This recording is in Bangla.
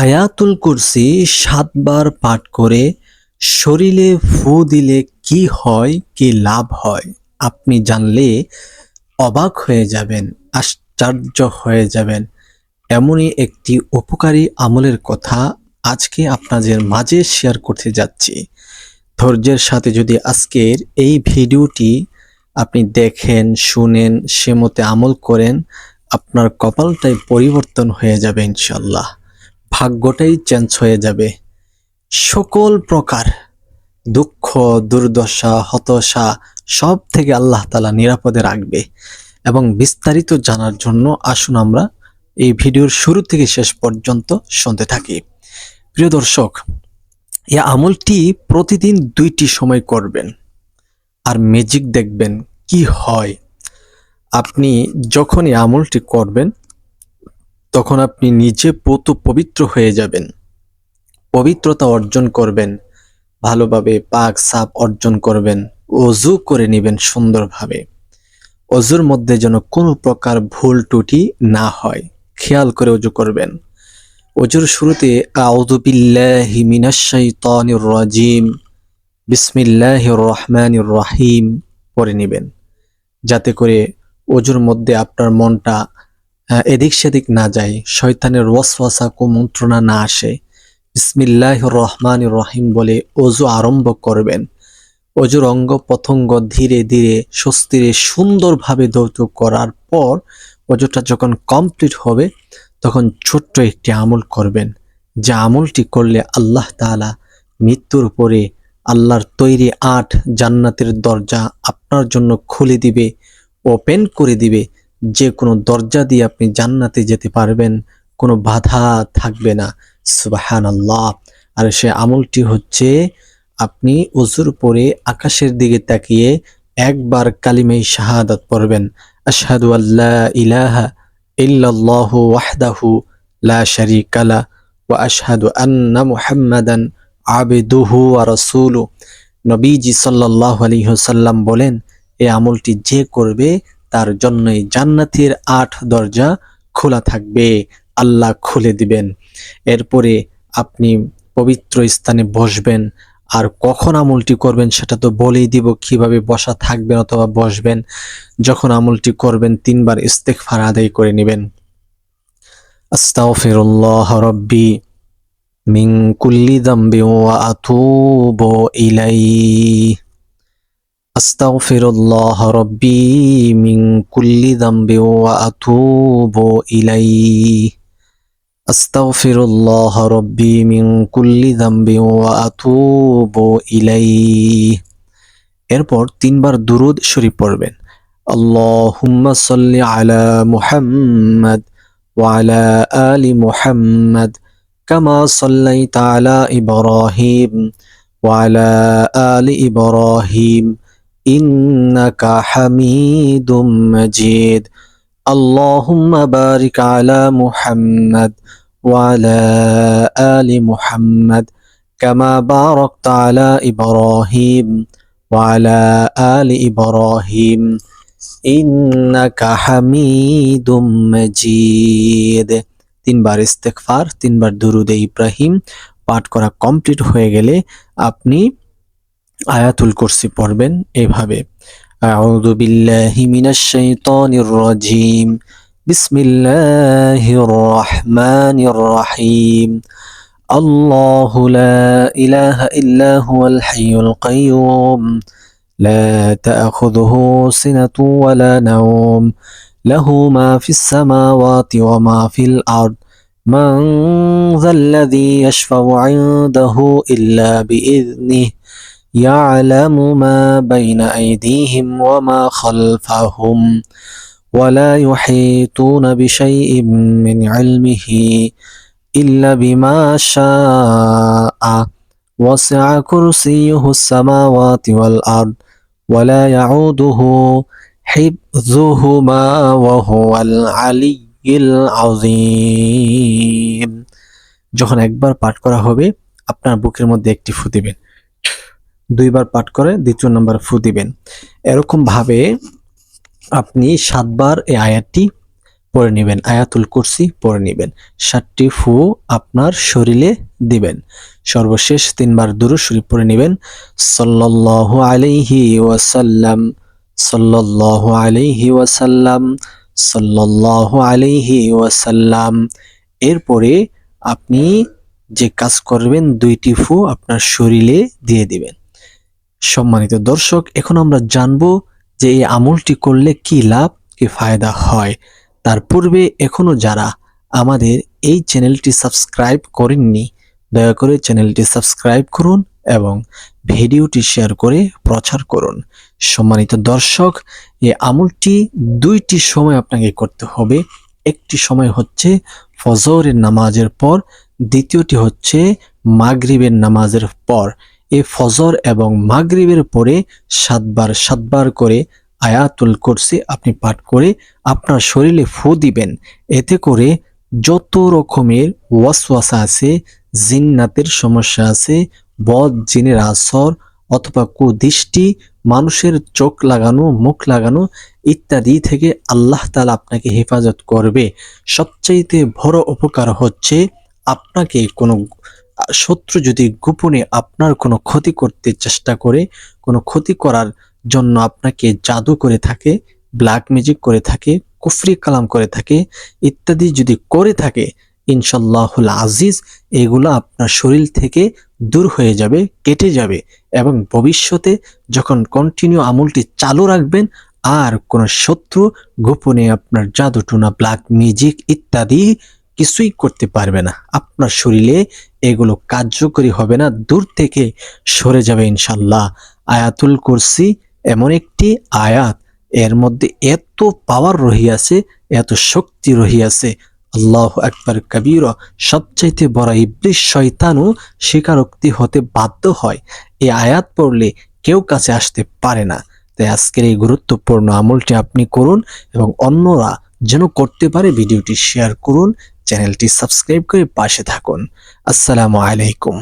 আয়াতুল কুরসি সাতবার পাঠ করে শরীরে ফু দিলে কি হয়, কি লাভ হয়, আপনি জানলে অবাক হয়ে যাবেন, আশ্চর্য হয়ে যাবেন। এমনই একটি উপকারী আমলের কথা আজকে আপনাদের মাঝে শেয়ার করতে যাচ্ছি। ধৈর্যের সাথে যদি আজকের এই ভিডিওটি আপনি দেখেন, শুনেন, সে মতে আমল করেন, আপনার কপালটাই পরিবর্তন হয়ে যাবে ইনশাল্লাহ ভাগ্যটাই চেঞ্জ হয়ে যাবে। সকল প্রকার দুঃখ, দুর্দশা, হতাশা সব থেকে আল্লাহ তালা নিরাপদে রাখবে। এবং বিস্তারিত জানার জন্য আসুন আমরা এই ভিডিওর শুরু থেকে শেষ পর্যন্ত শুনতে থাকি। প্রিয় দর্শক এই আমলটি প্রতিদিন দুইটি সময় করবেন। আর ম্যাজিক দেখবেন কি হয়। আপনি যখন এই আমলটি করবেন তখন আপনি নিজে পত পবিত্র হয়ে যাবেন। পবিত্রতা অর্জন করবেন, ভালোভাবে পাক সাপ অর্জন করবেন, অজু করে নেবেন সুন্দরভাবে। অজুর মধ্যে যেন কোনো প্রকার ভুল টুটি না হয়, খেয়াল করে অজু করবেন। অজুর শুরুতে রাজিম বিসমিল্লাহির রহমানির রহিম পড়ে নেবেন। যাতে করে অজুর মধ্যে আপনার মনটা এদিক সেদিক না যায় শয়তানের ওয়াসওয়াসা কুমন্ত্রণা না আসে। বিসমিল্লাহ রহমান রহিম বলে অজু আরম্ভ করবেন। অজুর অঙ্গ প্রত্যঙ্গ ধীরে ধীরে স্বস্তিরে সুন্দরভাবে দৌত করার পর অজুটা যখন কমপ্লিট হবে, তখন ছোট্ট একটি আমল করবেন। যে আমলটি করলে আল্লাহ তাআলা মৃত্যুর পরে আল্লাহর তৈরি আট জান্নাতের দরজা আপনার জন্য খুলে দিবে, ওপেন করে দিবে। যে কোনো দরজা দিয়ে আপনি জান্নাতে যেতে পারবেন, কোনো বাধা থাকবে না। সুবাহান আল্লাহ আর সে আমলটি হচ্ছে, আপনি অজুর পরে আকাশের দিকে তাকিয়ে একবার কালিমাই শাহাদাত পড়বেন। আশহাদু আল্লাহ ইলাহা ইল্লাল্লাহু ওয়াহদাহু লা শারীকা লা ওয়া আশহাদু আন্না মুহাম্মাদান আবদুহু ওয়া রাসূলু নবীজি সাল্লাল্লাহু আলাইহি ওয়াসাল্লাম বলেন এই আমলটি যে করবে তার জন্যই জান্নাতের আট দরজা খোলা থাকবে। আল্লাহ খুলে দিবেন। এরপরে আপনি পবিত্র স্থানে বসবেন। আর কখন আমলটি করবেন সেটা তো বলেই দিব, কীভাবে বসা থাকবেন অথবা বসবেন। যখন আমলটি করবেন, তিনবার ইস্তেগফার আদায় করে নেবেন। আস্তাগফিরুল্লাহ কুল্লি যামবি ওয়া আস্তাগফিরুল্লাহ রাব্বি মিন কুল্লি যামবি ওয়া আতুবু ইলাইহি। আস্তাগফিরুল্লাহ রাব্বি মিন কুল্লি যামবি ওয়া আতুবু ইলাইহি। এরপর তিনবার দুরুদ শরীফ পড়বেন। আল্লাহুম্মা সাল্লি আলা মুহাম্মাদ ওয়া আলা আলি মুহাম্মাদ কামা সাল্লাইতা আলা ইব্রাহিম ওয়া আলা আলি ইব্রাহিম। ইন্নাকা হামিদুম মাজিদ اللهم بارك على محمد وعلى آل محمد كما باركت على إبراهيم وعلى آل إبراهيم إنك حميد مجيد তিনবার ইস্তেগফার তিনবার দুরুদে ইব্রাহিম পাঠ করা কমপ্লিট হয়ে গেলে আপনি আয়াতুল কুরসি পড়বেন এভাবে أعوذ بالله من الشيطان الرجيم بسم الله الرحمن الرحيم الله لا إله إلا هو الحي القيوم لا تأخذه سنة ولا نوم له ما في السماوات وما في الأرض من ذا الذي يشفع عنده إلا بإذنه يعلم ما بين أيديهم وما خلفهم ولا يحيطون بشيء من علمه إلا بما شاء وسع كرسيه السماوات والأرض ولا يعوده حفظهما وهو العلي العظيم যখন একবার পাঠ করা হবে আপনার বুকের মধ্যে একটি ফু দিবেন দুইবার পাঠ করে দ্বিতীয় নম্বর ফু দিবেন। এরকম ভাবে আপনি সাতবার এই আয়াতটি পরে নেবেন, আয়াতুল কুরসি পরে নেবেন। সাতটি ফু আপনার শরীরে দিবেন। সর্বশেষ তিনবার দুরূদ শরীফ পড়ে নেবেন। সাল্লাল্লাহু আলাইহি ওয়াসাল্লাম, সাল্লাল্লাহু আলাইহি ওয়াসাল্লাম, সাল্লাল্লাহু আলাইহি ওয়াসাল্লাম। এরপরে আপনি যে কাজ করবেন, দুইটি ফু আপনার শরীরে দিয়ে দিবেন। সম্মানিত দর্শক, এখন আমরা জানব যে এই আমলটি করলে কি লাভ, কি ফায়দা হয়। তার পূর্বে এখনও যারা আমাদের এই চ্যানেলটি সাবস্ক্রাইব করেননি, দয়া করে চ্যানেলটি সাবস্ক্রাইব করুন এবং ভিডিওটি শেয়ার করে প্রচার করুন। সম্মানিত দর্শক, এই আমলটি দুইটি সময় আপনাকে করতে হবে। একটি সময় হচ্ছে ফজরের নামাজের পর, দ্বিতীয়টি হচ্ছে মাগরিবের নামাজের পর। এই ফজর এবং মাগরিবের পরে সাতবার সাতবার করে আয়াতুল কুরসি আপনি পাঠ করে আপনার শরীরে ফু দিবেন। এতে করে যত রকমের ওয়াসওয়াসা আছে, জিন্নাতের সমস্যা আছে, বদ, জিনের আসর অথবা কুদৃষ্টি, মানুষের চোখ লাগানো, মুখ লাগানো ইত্যাদি থেকে আল্লাহ তাআলা আপনাকে হেফাজত করবে। সবচাইতে বড় উপকার হচ্ছে আপনাকে কোনো শত্রু যদি গোপনে আপনার কোনো ক্ষতি করতে চেষ্টা করে, কোনো ক্ষতি করার জন্য আপনাকে জাদু করে থাকে ব্ল্যাক ম্যাজিক করে থাকে, কুফরি কালাম করে থাকে, ইত্যাদি যদি করে থাকে ইনশাল্লাহুল আজিজ, এগুলো আপনার শরীর থেকে দূর হয়ে যাবে, কেটে যাবে এবং ভবিষ্যতে যখন কন্টিনিউ আমলটি চালু রাখবেন, আর কোনো শত্রু গোপনে আপনার জাদুটুনা ব্ল্যাক ম্যাজিক ইত্যাদি কিছুই করতে পারবে না। আপনার শরীরে এগুলো কার্যকরী হবে না। দূর থেকে সরে যাবে ইনশাল্লাহ আয়াতুল কুরসি এমন একটি আয়াত। এর মধ্যে এত পাওয়ার রহিয়াছে, এত শক্তি রহিয়াছে। আল্লাহ একবার কবির। সবচাইতে বড় ইবলিশ শয়তানও স্বীকারোক্তি হতে বাধ্য হয়। এই আয়াত পড়লে কেউ কাছে আসতে পারে না। তাই আজকের এই গুরুত্বপূর্ণ আমলটি আপনি করুন এবং অন্যরা যেন করতে পারে, ভিডিওটি শেয়ার করুন চ্যানেলটি সাবস্ক্রাইব করে পাশে থাকুন। আসসালামু আলাইকুম।